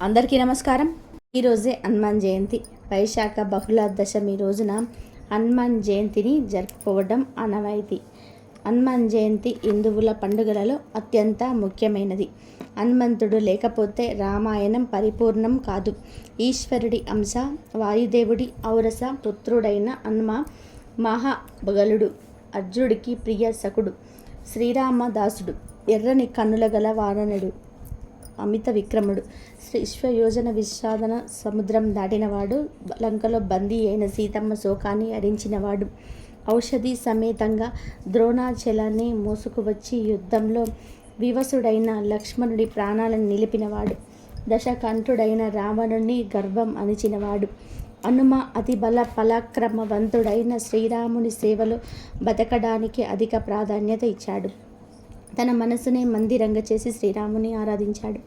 అందరికీ నమస్కారం. ఈరోజే హనుమాన్ జయంతి. వైశాఖ బహుళ దశమి రోజున హనుమాన్ జయంతిని జరుపుకోవడం అనవాయితీ హనుమాన్ జయంతి హిందువుల పండుగలలో అత్యంత ముఖ్యమైనది. హనుమంతుడు లేకపోతే రామాయణం పరిపూర్ణం కాదు. ఈశ్వరుడి అంశ వాయుదేవుడి ఔరస పుత్రుడైన హనుమ మహాబగలుడు అర్జునుడికి ప్రియ సకుడు శ్రీరామదాసుడు ఎర్రని కన్నుల గల వారణుడు అమిత విక్రముడు. విశ్వయోజన విషాదన సముద్రం దాటినవాడు లంకలో బందీ అయిన సీతమ్మ శోకాన్ని హరించినవాడు ఔషధి సమేతంగా ద్రోణాచలాన్ని మోసుకువచ్చి యుద్ధంలో వివసుడైన లక్ష్మణుడి ప్రాణాలను నిలిపినవాడు. దశకంఠుడైన రావణుని గర్వం అణిచినవాడు. హనుమ అతి బల పలాక్రమవంతుడైన శ్రీరాముని సేవలో బతకడానికి అధిక ప్రాధాన్యత ఇచ్చాడు. తన మనసునే మందిరంగా చేసి శ్రీరాముని ఆరాధించాడు.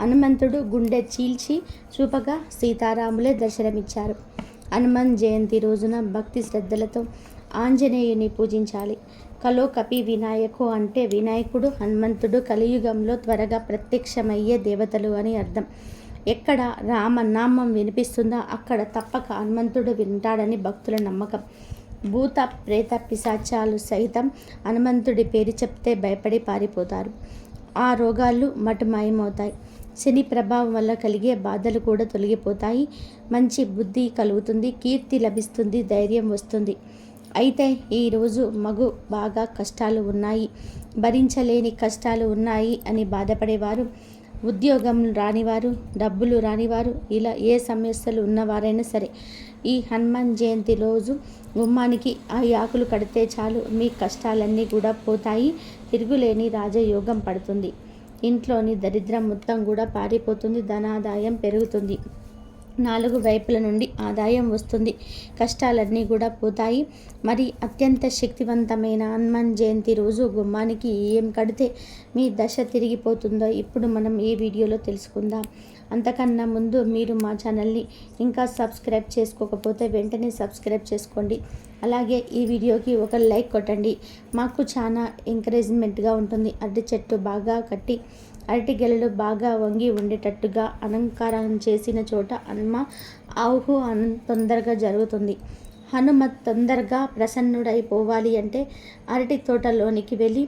హనుమంతుడు గుండె చీల్చి చూపగా సీతారాములే దర్శనమిచ్చారు. హనుమాన్ జయంతి రోజున భక్తి శ్రద్ధలతో ఆంజనేయుని పూజించాలి. కలో కపి వినాయకు అంటే వినాయకుడు హనుమంతుడు కలియుగంలో త్వరగా ప్రత్యక్షమయ్యే దేవతలు అని అర్థం. ఎక్కడ రామనామం వినిపిస్తుందో అక్కడ తప్పక హనుమంతుడు వింటాడని భక్తుల నమ్మకం. భూత ప్రేత పిశాచాలు సైతం హనుమంతుడి పేరు చెప్తే భయపడి పారిపోతారు. ఆ రోగాలు మటుమాయమవుతాయి. శని ప్రభావం వల్ల కలిగే బాధలు కూడా తొలగిపోతాయి. మంచి బుద్ధి కలుగుతుంది కీర్తి లభిస్తుంది ధైర్యం వస్తుంది. అయితే ఈరోజు మగు బాగా కష్టాలు ఉన్నాయి. భరించలేని కష్టాలు ఉన్నాయి అని బాధపడేవారు. ఉద్యోగం రానివారు డబ్బులు రానివారు ఇలా ఏ సమస్యలు ఉన్నవారైనా సరే ఈ హనుమాన్ జయంతి రోజు గుమ్మానికి ఆ ఆకులు కడితే చాలు. మీ కష్టాలన్నీ కూడా పోతాయి. తిరుగులేని రాజయోగం పడుతుంది. ఇంట్లోని దరిద్రం మొత్తం కూడా పారిపోతుంది ధనాదాయం పెరుగుతుంది. నాలుగు వైపుల నుండి ఆదాయం వస్తుంది. కష్టాలన్నీ కూడా పోతాయి. మరి అత్యంత శక్తివంతమైన హనుమాన్ జయంతి రోజు గుమ్మానికి ఏం కడితే మీ దశ తిరిగిపోతుందో ఇప్పుడు మనం ఈ వీడియోలో తెలుసుకుందాం. అంతకన్నా ముందు మీరు మా ఛానల్ని ఇంకా సబ్స్క్రైబ్ చేసుకోకపోతే వెంటనే సబ్స్క్రైబ్ చేసుకోండి. అలాగే ఈ వీడియోకి ఒక లైక్ కొట్టండి. మాకు చాలా ఎంకరేజ్మెంట్గా ఉంటుంది. అరటి చెట్టు బాగా కట్టి అరటి గెలలు బాగా వంగి ఉండేటట్టుగా అలంకారం చేసిన చోట హనుమ ఆహు తొందరగా జరుగుతుంది. హనుమ తొందరగా ప్రసన్నుడైపోవాలి అంటే అరటి తోటలోనికి వెళ్ళి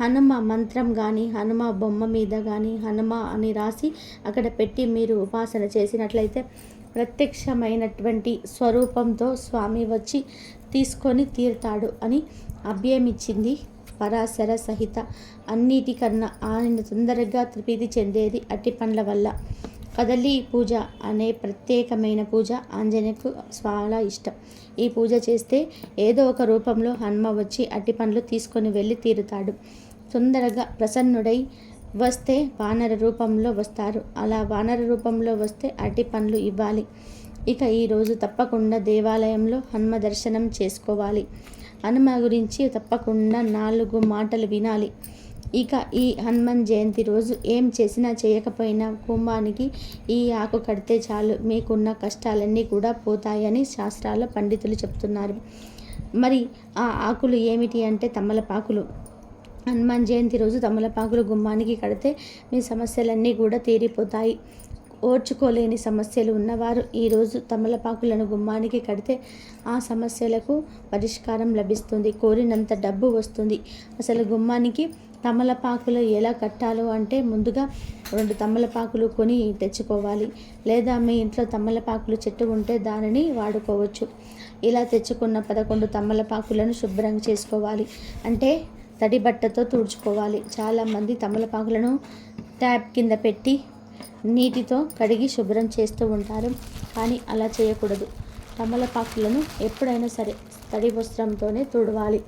హనుమ మంత్రం కానీ హనుమ బొమ్మ మీద కానీ హనుమ అని రాసి అక్కడ పెట్టి మీరు ఉపాసన చేసినట్లయితే ప్రత్యక్షమైనటువంటి స్వరూపంతో స్వామి వచ్చి తీసుకొని తీరుతాడు అని అభ్యమిచ్చింది పరాశర సహిత. అన్నిటికన్నా ఆయన తొందరగా తృప్తి చెందేది అట్టి పండ్ల వల్ల. కదలి పూజ అనే ప్రత్యేకమైన పూజ ఆంజనేయకు చాలా ఇష్టం. ఈ పూజ చేస్తే ఏదో ఒక రూపంలో హనుమ వచ్చి అట్టి పండ్లు తీసుకొని వెళ్ళి తీరుతాడు. తొందరగా ప్రసన్నుడై వస్తే వానర రూపంలో వస్తారు. అలా వానర రూపంలో వస్తే అట్టి పండ్లు ఇవ్వాలి. ఇక ఈరోజు తప్పకుండా దేవాలయంలో హనుమ దర్శనం చేసుకోవాలి. హనుమ గురించి తప్పకుండా నాలుగు మాటలు వినాలి. ఇక ఈ హనుమాన్ జయంతి రోజు ఏం చేసినా చేయకపోయినా కుంభానికి ఈ ఆకు కడితే చాలు. మీకున్న కష్టాలన్నీ కూడా పోతాయని శాస్త్రాల పండితులు చెప్తున్నారు. మరి ఆ ఆకులు ఏమిటి అంటే తమలపాకులు. హనుమాన్ జయంతి రోజు తమలపాకులు గుమ్మానికి కడితే మీ సమస్యలన్నీ కూడా తీరిపోతాయి. ఓర్చుకోలేని సమస్యలు ఉన్నవారు ఈరోజు తమలపాకులను గుమ్మానికి కడితే ఆ సమస్యలకు పరిష్కారం లభిస్తుంది. కోరినంత డబ్బు వస్తుంది. అసలు గుమ్మానికి తమలపాకులు ఎలా కట్టాలో అంటే ముందుగా రెండు తమలపాకులు కొని తెచ్చుకోవాలి. లేదా మీ ఇంట్లో తమలపాకులు చెట్టు ఉంటే దానిని వాడుకోవచ్చు. ఇలా తెచ్చుకున్న పదకొండు తమలపాకులను శుభ్రం చేసుకోవాలి. అంటే తడి బట్టతో తుడుచుకోవాలి. చాలామంది తమలపాకులను ట్యాప్ కింద పెట్టి నీటితో కడిగి శుభ్రం చేస్తూ ఉంటారు. కానీ అలా చేయకూడదు. తమలపాకులను ఎప్పుడైనా సరే తడి వస్త్రంతోనే తుడవాలి.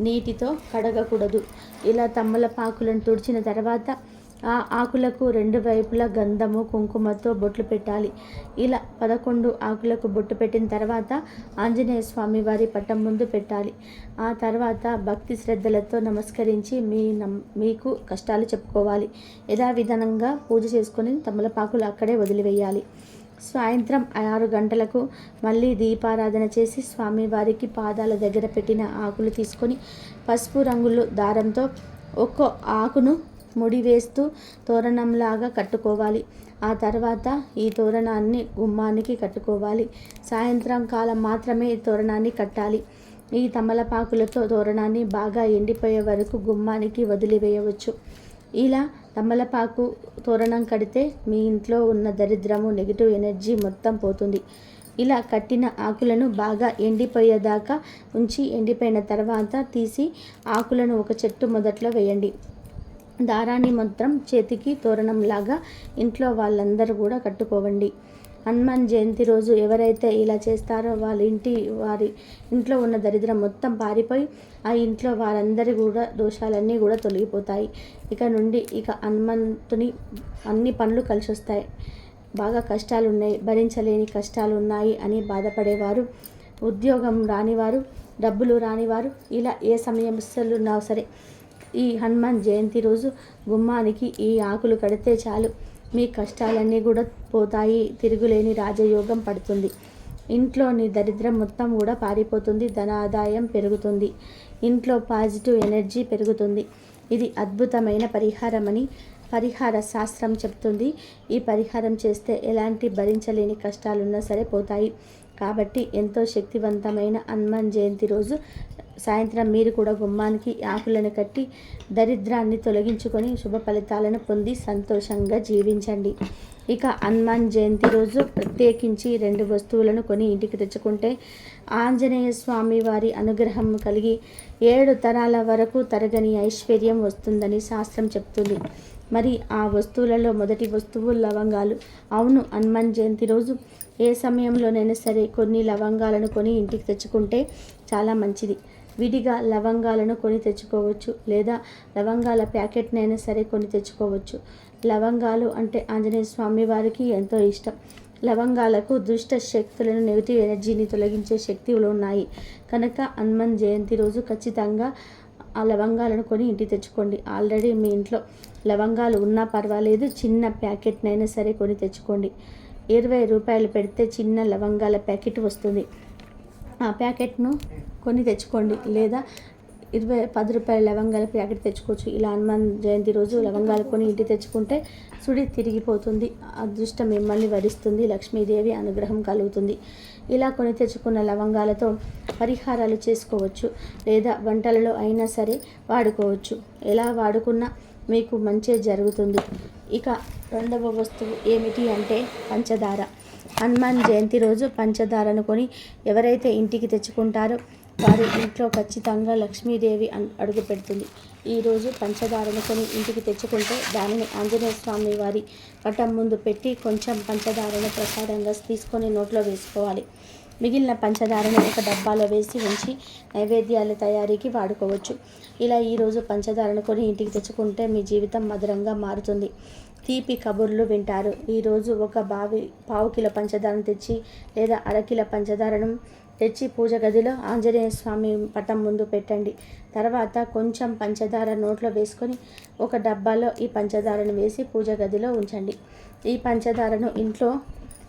నీటితో కడగకూడదు. ఇలా తమలపాకులను తుడిచిన తర్వాత ఆ ఆకులకు రెండు వైపులా గంధము కుంకుమతో బొట్లు పెట్టాలి. ఇలా పదకొండు ఆకులకు బొట్టు పెట్టిన తర్వాత ఆంజనేయ స్వామి వారి పట్టం ముందు పెట్టాలి. ఆ తర్వాత భక్తి శ్రద్ధలతో నమస్కరించి మీ మీకు కష్టాలు చెప్పుకోవాలి. యథావిధానంగా పూజ చేసుకొని తమలపాకులు అక్కడే వదిలివేయాలి. సాయంత్రం ఆరు గంటలకు మళ్ళీ దీపారాధన చేసి స్వామివారికి పాదాల దగ్గర పెట్టిన ఆకులు తీసుకొని పసుపు రంగులు దారంతో ఒక్కో ఆకును ముడి వేస్తూ తోరణంలాగా కట్టుకోవాలి. ఆ తర్వాత ఈ తోరణాన్ని గుమ్మానికి కట్టుకోవాలి. సాయంత్రం కాలం మాత్రమే ఈ తోరణాన్ని కట్టాలి. ఈ తమలపాకులతో తోరణాన్ని బాగా ఎండిపోయే వరకు గుమ్మానికి వదిలివేయవచ్చు. ఇలా తమలపాకు తోరణం కడితే మీ ఇంట్లో ఉన్న దరిద్రము నెగిటివ్ ఎనర్జీ మొత్తం పోతుంది. ఇలా కట్టిన ఆకులను బాగా ఎండిపోయేదాకా ఉంచి ఎండిపోయిన తర్వాత తీసి ఆకులను ఒక చెట్టు మొదట్లో వేయండి. దారాన్ని మాత్రం చేతికి తోరణంలాగా ఇంట్లో వాళ్ళందరూ కూడా కట్టుకోవండి. హనుమాన్ జయంతి రోజు ఎవరైతే ఇలా చేస్తారో వాళ్ళ ఇంటి వారి ఇంట్లో ఉన్న దరిద్రం మొత్తం పారిపోయి ఆ ఇంట్లో వారందరి కూడా దోషాలన్నీ కూడా తొలగిపోతాయి. ఇక నుండి ఇక హనుమంతుని అన్ని పనులు కలిసి వస్తాయి బాగా కష్టాలు ఉన్నాయి భరించలేని కష్టాలు ఉన్నాయి అని బాధపడేవారు. ఉద్యోగం రానివారు డబ్బులు రానివారు ఇలా ఏ సమస్యలు ఉన్నా సరే ఈ హనుమాన్ జయంతి రోజు గుమ్మానికి ఈ ఆకులు కడితే చాలు. మీ కష్టాలన్నీ కూడా పోతాయి. తిరుగులేని రాజయోగం పడుతుంది. ఇంట్లోని దరిద్రం మొత్తం కూడా పారిపోతుంది. ధన ఆదాయం పెరుగుతుంది. ఇంట్లో పాజిటివ్ ఎనర్జీ పెరుగుతుంది. ఇది అద్భుతమైన పరిహారమని పరిహార శాస్త్రం చెప్తుంది ఈ పరిహారం చేస్తే ఎలాంటి భరించలేని కష్టాలున్నా సరే పోతాయి. కాబట్టి ఎంతో శక్తివంతమైన హనుమాన్ జయంతి రోజు సాయంత్రం మీరు కూడా గుమ్మానికి ఆకులను కట్టి దరిద్రాన్ని తొలగించుకొని శుభ ఫలితాలను పొంది సంతోషంగా జీవించండి. ఇక హనుమాన్ జయంతి రోజు ప్రత్యేకించి రెండు వస్తువులను కొని ఇంటికి తెచ్చుకుంటే ఆంజనేయ స్వామి వారి అనుగ్రహం కలిగి ఏడు తరాల వరకు తరగని ఐశ్వర్యం వస్తుందని శాస్త్రం చెప్తుంది. మరి ఆ వస్తువులలో మొదటి వస్తువు లవంగాలు. అవును హనుమాన్ జయంతి రోజు ఏ సమయంలోనైనా సరే కొన్ని లవంగాలను కొని ఇంటికి తెచ్చుకుంటే చాలా మంచిది. విడిగా లవంగాలను కొని తెచ్చుకోవచ్చు లేదా లవంగాల ప్యాకెట్నైనా సరే కొని తెచ్చుకోవచ్చు. లవంగాలు అంటే ఆంజనేయ స్వామి వారికి ఎంతో ఇష్టం. లవంగాలకు దుష్ట శక్తులను నెగిటివ్ ఎనర్జీని తొలగించే శక్తులు ఉన్నాయి. కనుక హనుమాన్ జయంతి రోజు ఖచ్చితంగా ఆ లవంగాలను కొని ఇంటికి తెచ్చుకోండి. ఆల్రెడీ మీ ఇంట్లో లవంగాలు ఉన్నా పర్వాలేదు చిన్న ప్యాకెట్నైనా సరే కొని తెచ్చుకోండి. ఇరవై రూపాయలు పెడితే చిన్న లవంగాల ప్యాకెట్ వస్తుంది. ఆ ప్యాకెట్ను కొన్ని తెచ్చుకోండి. లేదా ఇరవై పది రూపాయల లవంగాల ప్యాకెట్ తెచ్చుకోవచ్చు. ఇలా హనుమాన్ జయంతి రోజు లవంగాలు కొని ఇంటి తెచ్చుకుంటే సుడి తిరిగిపోతుంది. అదృష్టం మిమ్మల్ని వరిస్తుంది. లక్ష్మీదేవి అనుగ్రహం కలుగుతుంది. ఇలా కొని తెచ్చుకున్న లవంగాలతో పరిహారాలు చేసుకోవచ్చు. లేదా వంటలలో అయినా సరే వాడుకోవచ్చు. ఎలా వాడుకున్నా మీకు మంచి జరుగుతుంది. ఇక రెండవ వస్తువు ఏమిటి అంటే పంచదార. హనుమాన్ జయంతి రోజు పంచదారను కొని ఎవరైతే ఇంటికి తెచ్చుకుంటారో వారి ఇంట్లో ఖచ్చితంగా లక్ష్మీదేవి అడుగు పెడుతుంది. ఈరోజు పంచదారను కొని ఇంటికి తెచ్చుకుంటే దానిని ఆంజనేయ స్వామి వారి పటం ముందు పెట్టి కొంచెం పంచదారను ప్రసాదంగా తీసుకొని నోట్లో వేసుకోవాలి. మిగిలిన పంచదారను ఒక డబ్బాలో వేసి ఉంచి నైవేద్యాల తయారీకి వాడుకోవచ్చు. ఇలా ఈరోజు పంచదారను కొని ఇంటికి తెచ్చుకుంటే మీ జీవితం మధురంగా మారుతుంది. తీపి కబుర్లు వింటారు. ఈరోజు ఒక బావి పావు కిలో పంచదారను తెచ్చి లేదా అరకిల పంచదారను తెచ్చి పూజ గదిలో ఆంజనేయ స్వామి పటం ముందు పెట్టండి. తర్వాత కొంచెం పంచదార నోట్లో వేసుకొని ఒక డబ్బాలో ఈ పంచదారను వేసి పూజ గదిలో ఉంచండి. ఈ పంచదారను ఇంట్లో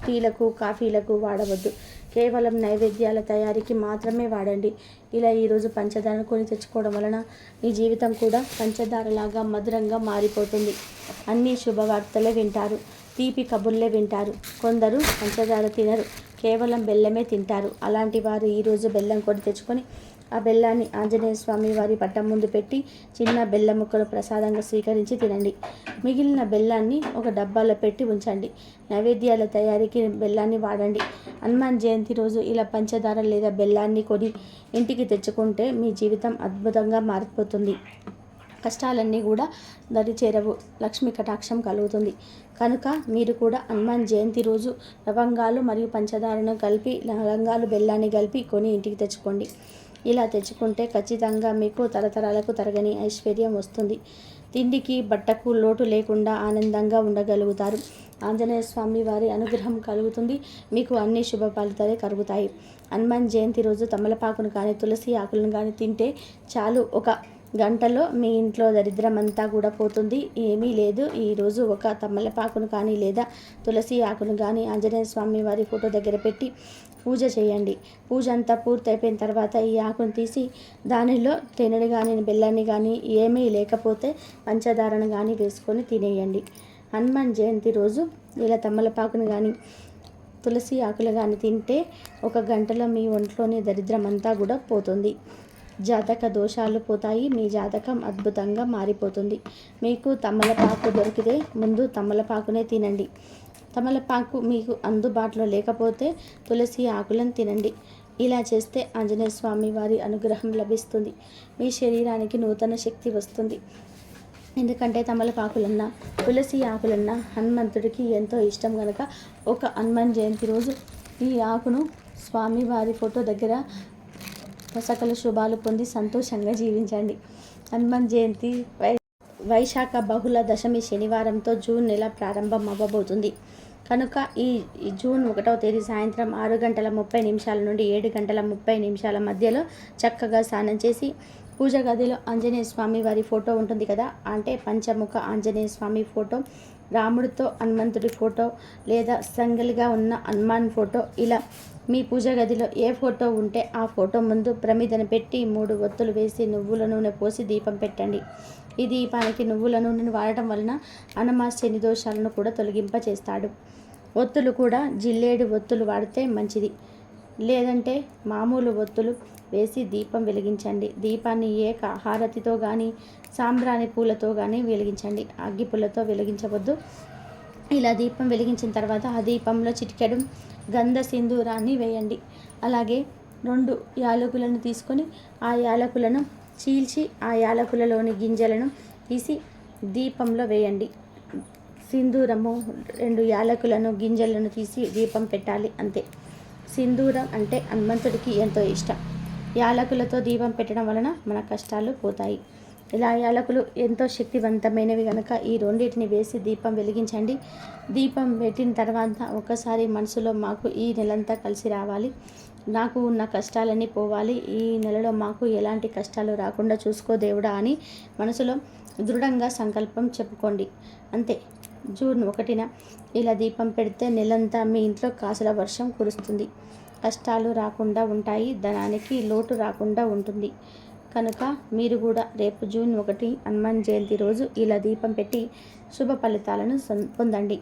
టీలకు కాఫీలకు వాడవద్దు. కేవలం నైవేద్యాల తయారీకి మాత్రమే వాడండి. ఇలా ఈరోజు పంచదారను కొని తెచ్చుకోవడం వలన మీ జీవితం కూడా పంచదారలాగా మధురంగా మారిపోతుంది. అన్ని శుభవార్తలే వింటారు. తీపి కబుర్లే వింటారు. కొందరు పంచదార తినరు. కేవలం బెల్లమే తింటారు. అలాంటి వారు ఈరోజు బెల్లం కొని తెచ్చుకొని ఆ బెల్లాన్ని ఆంజనేయ స్వామి వారి పట్టం ముందు పెట్టి చిన్న బెల్లం ముక్కలు ప్రసాదంగా స్వీకరించి తినండి. మిగిలిన బెల్లాన్ని ఒక డబ్బాలో పెట్టి ఉంచండి. నైవేద్యాల తయారీకి బెల్లాన్ని వాడండి. హనుమాన్ జయంతి రోజు ఇలా పంచదార లేదా బెల్లాన్ని కొని ఇంటికి తెచ్చుకుంటే మీ జీవితం అద్భుతంగా మారిపోతుంది. కష్టాలన్నీ కూడా దరి చేరవు. లక్ష్మీ కటాక్షం కలుగుతుంది. కనుక మీరు కూడా హనుమాన్ జయంతి రోజు లవంగాలు మరియు పంచదారను కలిపి లవంగాలు బెల్లాన్ని కలిపి కొని ఇంటికి తెచ్చుకోండి. ఇలా తెచ్చుకుంటే ఖచ్చితంగా మీకు తరతరాలకు తరగని ఐశ్వర్యం వస్తుంది. తిండికి బట్టకు లోటు లేకుండా ఆనందంగా ఉండగలుగుతారు. ఆంజనేయ స్వామి వారి అనుగ్రహం కలుగుతుంది. మీకు అన్ని శుభ ఫలితాలే కలుగుతాయి. హనుమాన్ జయంతి రోజు తమలపాకును కానీ తులసి ఆకులను కానీ తింటే చాలు. ఒక గంటలో మీ ఇంట్లో దరిద్రం అంతా కూడా పోతుంది. ఏమీ లేదు. ఈరోజు ఒక తమలపాకును కానీ లేదా తులసి ఆకును కానీ ఆంజనేయ స్వామి వారి ఫోటో దగ్గర పెట్టి పూజ చేయండి. పూజ అంతా పూర్తయిపోయిన తర్వాత ఈ ఆకును తీసి దానిలో తేనెని కానీ బెల్లాన్ని కానీ ఏమీ లేకపోతే పంచదారను కానీ వేసుకొని తినేయండి. హనుమాన్ జయంతి రోజు ఇలా తమలపాకును కానీ తులసి ఆకులు కానీ తింటే ఒక గంటలో మీ ఒంట్లోని దరిద్రం అంతా కూడా పోతుంది. జాతక దోషాలు పోతాయి. మీ జాతకం అద్భుతంగా మారిపోతుంది. మీకు తమలపాకు దొరికితే ముందు తమలపాకునే తినండి. తమలపాకు మీకు అందుబాటులో లేకపోతే తులసి ఆకులను తినండి. ఇలా చేస్తే ఆంజనేయ స్వామి వారి అనుగ్రహం లభిస్తుంది. మీ శరీరానికి నూతన శక్తి వస్తుంది. ఎందుకంటే తమలపాకులన్నా తులసి ఆకులన్నా హనుమంతుడికి ఎంతో ఇష్టం కనుక ఒక హనుమాన్ జయంతి రోజు ఈ ఆకును స్వామివారి ఫోటో దగ్గర సకల శుభాలు పొంది సంతోషంగా జీవించండి. హనుమాన్ జయంతి వై వైశాఖ బహుళ దశమి శనివారంతో జూన్ నెల ప్రారంభం అవ్వబోతుంది. కనుక ఈ జూన్ ఒకటవ తేదీ సాయంత్రం ఆరు గంటల ముప్పై నిమిషాల నుండి ఏడు గంటల ముప్పై నిమిషాల మధ్యలో చక్కగా స్నానం చేసి పూజ గదిలో ఆంజనేయ స్వామి వారి ఫోటో ఉంటుంది కదా అంటే పంచముఖ ఆంజనేయ స్వామి ఫోటో రాముడితో హనుమంతుడి ఫోటో లేదా సంగలిగా ఉన్న హనుమాన్ ఫోటో ఇలా మీ పూజ గదిలో ఏ ఫోటో ఉంటే ఆ ఫోటో ముందు ప్రమిదను పెట్టి మూడు ఒత్తులు వేసి నువ్వుల నూనె పోసి దీపం పెట్టండి. ఈ దీపానికి నువ్వుల నూనెను వాడటం వలన అనమాస్ శని దోషాలను కూడా తొలగింప చేస్తాడు ఒత్తులు కూడా జిల్లేడు ఒత్తులు వాడితే మంచిది. లేదంటే మామూలు ఒత్తులు వేసి దీపం వెలిగించండి. దీపాన్ని ఏ హారతితో కానీ సాంబ్రాణి పూలతో కానీ వెలిగించండి. అగ్గి పుల్లతో వెలిగించవద్దు. ఇలా దీపం వెలిగించిన తర్వాత ఆ దీపంలో చిటికెడు గంధ సింధూరాన్ని వేయండి. అలాగే రెండు యాలకులను తీసుకొని ఆ యాలకులను చీల్చి ఆ యాలకులలోని గింజలను తీసి దీపంలో వేయండి. సింధూరము రెండు యాలకులను గింజలను తీసి దీపం పెట్టాలి అంతే. సింధూరం అంటే హనుమంతుడికి ఎంతో ఇష్టం. యాలకులతో దీపం పెట్టడం వలన మన కష్టాలు పోతాయి. ఇలా యాలకులు ఎంతో శక్తివంతమైనవి కనుక ఈ రెండింటిని వేసి దీపం వెలిగించండి. దీపం పెట్టిన తర్వాత ఒక్కసారి మనసులో మాకు ఈ నెలంతా కలిసి రావాలి. నాకు ఉన్న కష్టాలన్నీ పోవాలి. ఈ నెలలో మాకు ఎలాంటి కష్టాలు రాకుండా చూసుకో దేవుడా అని మనసులో దృఢంగా సంకల్పం చెప్పుకోండి. అంతే. జూన్ ఒకటిన ఇలా దీపం పెడితే నెలంతా మీ ఇంట్లో కాసుల వర్షం కురుస్తుంది. కష్టాలు రాకుండా ఉంటాయి. ధనానికి లోటు రాకుండా ఉంటుంది. కనుక మీరు కూడా రేపు జూన్ ఒకటి హనుమాన్ జయంతి రోజు ఇలా దీపం పెట్టి శుభ ఫలితాలను పొందండి.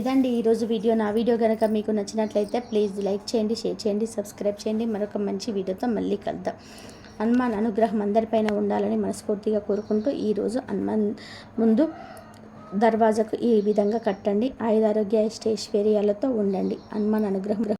ఇదండి ఈరోజు వీడియో. నా వీడియో కనుక మీకు నచ్చినట్లయితే ప్లీజ్ లైక్ చేయండి షేర్ చేయండి సబ్స్క్రైబ్ చేయండి. మరొక మంచి వీడియోతో మళ్ళీ కలుద్దాం. హనుమాన్ అనుగ్రహం అందరిపైన ఉండాలని మనస్ఫూర్తిగా కోరుకుంటూ ఈరోజు హనుమాన్ ముందు దర్వాజకు ఈ విధంగా కట్టండి. ఆయుధారోగ్య ఐశ్వర్యాలతో ఉండండి. హనుమాన్ అనుగ్రహం